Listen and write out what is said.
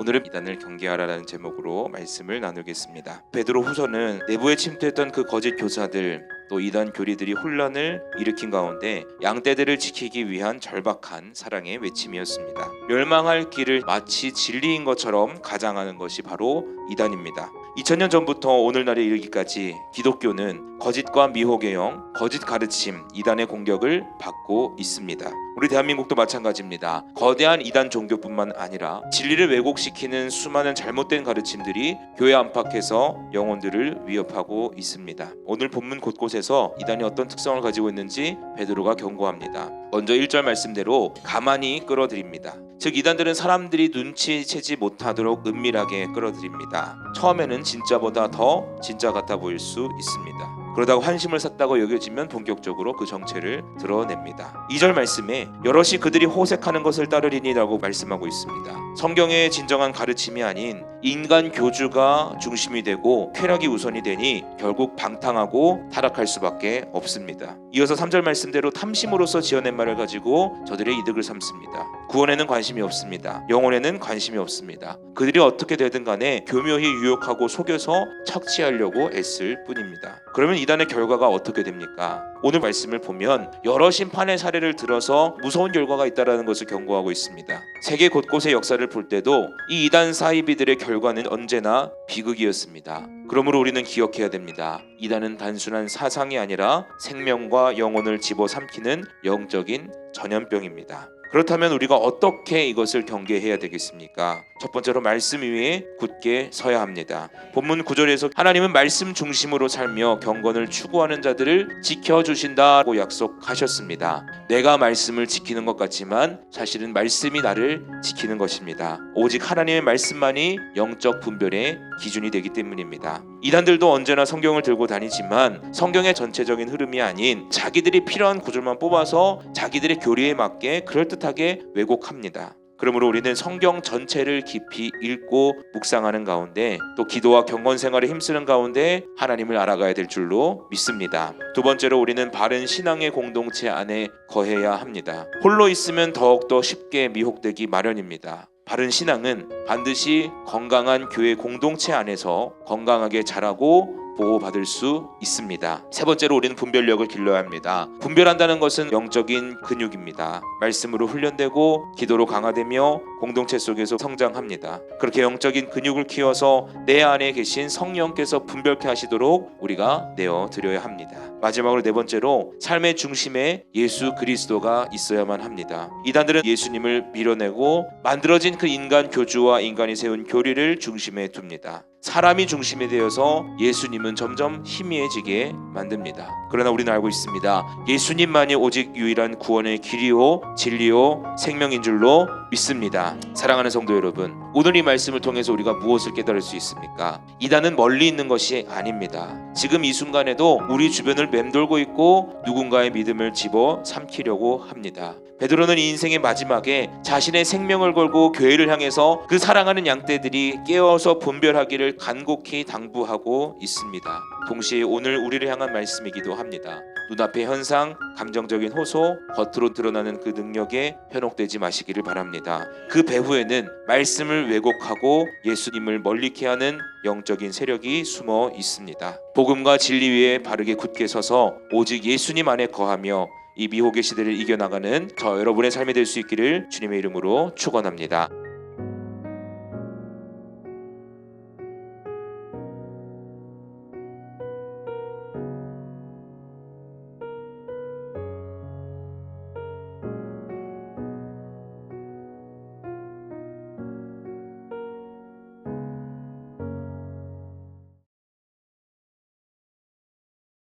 오늘은 이단을 경계하라라는 제목으로 말씀을 나누겠습니다. 베드로 후서는 내부에 침투했던 그 거짓 교사들 또 이단 교리들이 혼란을 일으킨 가운데 양떼들을 지키기 위한 절박한 사랑의 외침이었습니다. 멸망할 길을 마치 진리인 것처럼 가장하는 것이 바로 이단입니다. 2000년 전부터 오늘날에 이르기까지 기독교는 거짓과 미혹의 영, 거짓 가르침, 이단의 공격을 받고 있습니다. 우리 대한민국도 마찬가지입니다. 거대한 이단 종교뿐만 아니라 진리를 왜곡시키는 수많은 잘못된 가르침들이 교회 안팎에서 영혼들을 위협하고 있습니다. 오늘 본문 곳곳에서 이단이 어떤 특성을 가지고 있는지 베드로가 경고합니다. 먼저 1절 말씀대로 가만히 끌어들입니다. 즉 이단들은 사람들이 눈치채지 못하도록 은밀하게 끌어들입니다. 처음에는 진짜보다 더 진짜 같아 보일 수 있습니다. 그러다가 환심을 샀다고 여겨지면 본격적으로 그 정체를 드러냅니다. 2절 말씀에 여럿이 그들이 호색하는 것을 따르리니라고 말씀하고 있습니다. 성경의 진정한 가르침이 아닌 인간 교주가 중심이 되고 쾌락이 우선이 되니 결국 방탕하고 타락할 수밖에 없습니다. 이어서 3절 말씀대로 탐심으로서 지어낸 말을 가지고 저들의 이득을 삼습니다. 구원에는 관심이 없습니다. 영혼에는 관심이 없습니다. 그들이 어떻게 되든 간에 교묘히 유혹하고 속여서 착취하려고 애쓸 뿐입니다. 그러면 이단의 결과가 어떻게 됩니까? 오늘 말씀을 보면 여러 심판의 사례를 들어서 무서운 결과가 있다라는 것을 경고하고 있습니다. 세계 곳곳의 역사를 볼 때도 이 이단 사이비들의 결과는 언제나 비극이었습니다. 그러므로 우리는 기억해야 됩니다. 이단은 단순한 사상이 아니라 생명과 영혼을 집어삼키는 영적인 전염병입니다. 그렇다면 우리가 어떻게 이것을 경계해야 되겠습니까? 첫 번째로 말씀 위에 굳게 서야 합니다. 본문 9절에서 하나님은 말씀 중심으로 살며 경건을 추구하는 자들을 지켜 주신다고 약속하셨습니다. 내가 말씀을 지키는 것 같지만 사실은 말씀이 나를 지키는 것입니다. 오직 하나님의 말씀만이 영적 분별의 기준이 되기 때문입니다. 이단들도 언제나 성경을 들고 다니지만 성경의 전체적인 흐름이 아닌 자기들이 필요한 구절만 뽑아서 자기들의 교리에 맞게 그럴듯하게 왜곡합니다. 그러므로 우리는 성경 전체를 깊이 읽고 묵상하는 가운데 또 기도와 경건 생활에 힘쓰는 가운데 하나님을 알아가야 될 줄로 믿습니다. 두 번째로 우리는 바른 신앙의 공동체 안에 거해야 합니다. 홀로 있으면 더욱더 쉽게 미혹되기 마련입니다. 바른 신앙은 반드시 건강한 교회 공동체 안에서 건강하게 자라고 보호받을 수 있습니다. 세 번째로 우리는 분별력을 길러야 합니다. 분별한다는 것은 영적인 근육입니다. 말씀으로 훈련되고 기도로 강화되며 공동체 속에서 성장합니다. 그렇게 영적인 근육을 키워서 내 안에 계신 성령께서 분별케 하시도록 우리가 내어 드려야 합니다. 마지막으로 네 번째로 삶의 중심에 예수 그리스도가 있어야만 합니다. 이단들은 예수님을 밀어내고 만들어진 그 인간 교주와 인간이 세운 교리를 중심에 둡니다. 사람이 중심이 되어서 예수님은 점점 희미해지게 만듭니다. 그러나 우리는 알고 있습니다. 예수님만이 오직 유일한 구원의 길이요 진리요 생명인 줄로 믿습니다. 사랑하는 성도 여러분, 오늘 이 말씀을 통해서 우리가 무엇을 깨달을 수 있습니까? 이단은 멀리 있는 것이 아닙니다. 지금 이 순간에도 우리 주변을 맴돌고 있고 누군가의 믿음을 집어 삼키려고 합니다. 베드로는 이 인생의 마지막에 자신의 생명을 걸고 교회를 향해서 그 사랑하는 양떼들이 깨어서 분별하기를 간곡히 당부하고 있습니다. 동시에 오늘 우리를 향한 말씀이기도 합니다. 눈앞의 현상, 감정적인 호소, 겉으로 드러나는 그 능력에 현혹되지 마시기를 바랍니다. 그 배후에는 말씀을 왜곡하고 예수님을 멀리케 하는 영적인 세력이 숨어 있습니다. 복음과 진리 위에 바르게 굳게 서서 오직 예수님 안에 거하며 이 미혹의 시대를 이겨나가는 저 여러분의 삶이 될 수 있기를 주님의 이름으로 축원합니다.